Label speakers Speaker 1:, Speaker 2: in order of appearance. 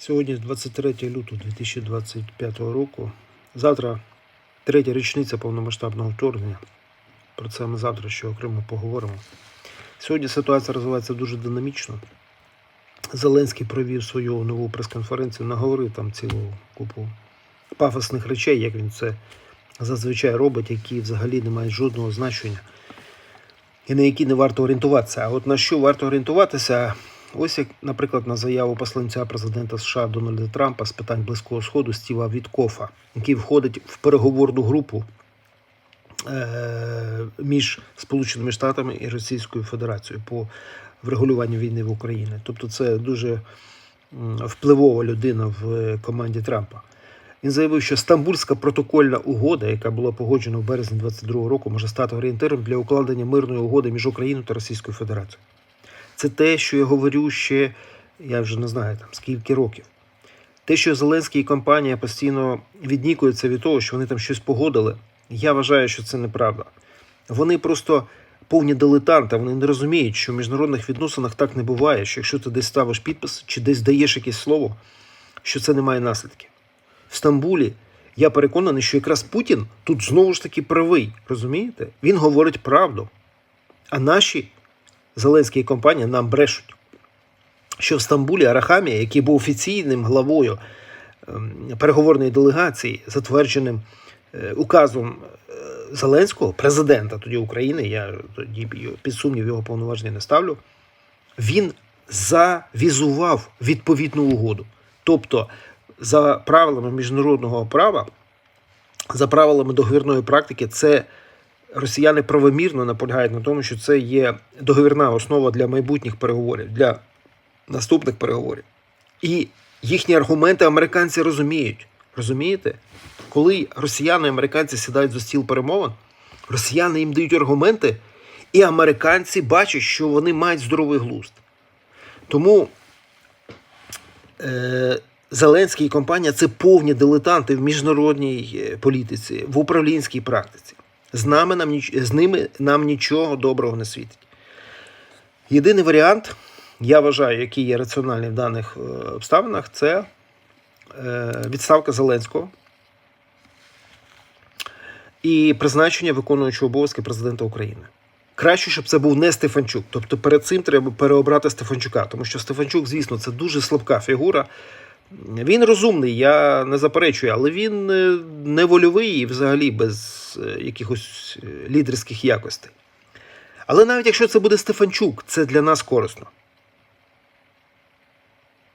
Speaker 1: Сьогодні 23 лютого 2025 року. Завтра третя річниця повномасштабного вторгнення. Про це ми завтра ще окремо поговоримо. Сьогодні ситуація розвивається дуже динамічно. Зеленський провів свою нову прес-конференцію, наговорив там цілу купу пафосних речей, як він це зазвичай робить, які взагалі не мають жодного значення і на які не варто орієнтуватися. А от на що варто орієнтуватися? Ось як, наприклад, на заяву посланця президента США Дональда Трампа з питань Близького Сходу Стіва Віткофа, який входить в переговорну групу е- між Сполученими Штатами і Російською Федерацією по врегулюванню війни в Україні. Тобто, це дуже впливова людина в е, команді Трампа. Він заявив, що Стамбульська протокольна угода, яка була погоджена в березні 22 року, може стати орієнтиром для укладення мирної угоди між Україною та Російською Федерацією. Це те, що я говорю ще, я вже не знаю там скільки років. Те, що Зеленський і компанія постійно віднікуються від того, що вони там щось погодили, я вважаю, що це неправда. Вони просто повні дилетанти, вони не розуміють, що в міжнародних відносинах так не буває, що якщо ти десь ставиш підпис чи десь даєш якесь слово, що це не має наслідків. В Стамбулі я переконаний, що якраз Путін тут знову ж таки правий. Розумієте? Він говорить правду. А наші Зеленські і компанія нам брешуть, що в Стамбулі Арахамія, який був офіційним главою ем, переговорної делегації, затвердженим е, указом е, Зеленського, президента тоді України, я тоді під сумнів його повноваження не ставлю, він завізував відповідну угоду. Тобто, за правилами міжнародного права, за правилами договірної практики, це росіяни правомірно наполягають на тому, що це є договірна основа для майбутніх переговорів, для наступних переговорів. І їхні аргументи американці розуміють. Розумієте? Коли росіяни і американці сідають за стіл перемовин, росіяни їм дають аргументи, і американці бачать, що вони мають здоровий глузд. Тому е, Зеленський і компанія це повні дилетанти в міжнародній е, політиці, в управлінській практиці. З, нами нам, з ними нам нічого доброго не світить. Єдиний варіант, я вважаю, який є раціональний в даних е, обставинах, це е, відставка Зеленського і призначення виконуючого обов'язки президента України. Краще, щоб це був не Стефанчук. Тобто перед цим треба переобрати Стефанчука, тому що Стефанчук, звісно, це дуже слабка фігура. Він розумний, я не заперечую, але він е, не вольовий і взагалі без е, якихось е, лідерських якостей. Але навіть якщо це буде Стефанчук, це для нас корисно.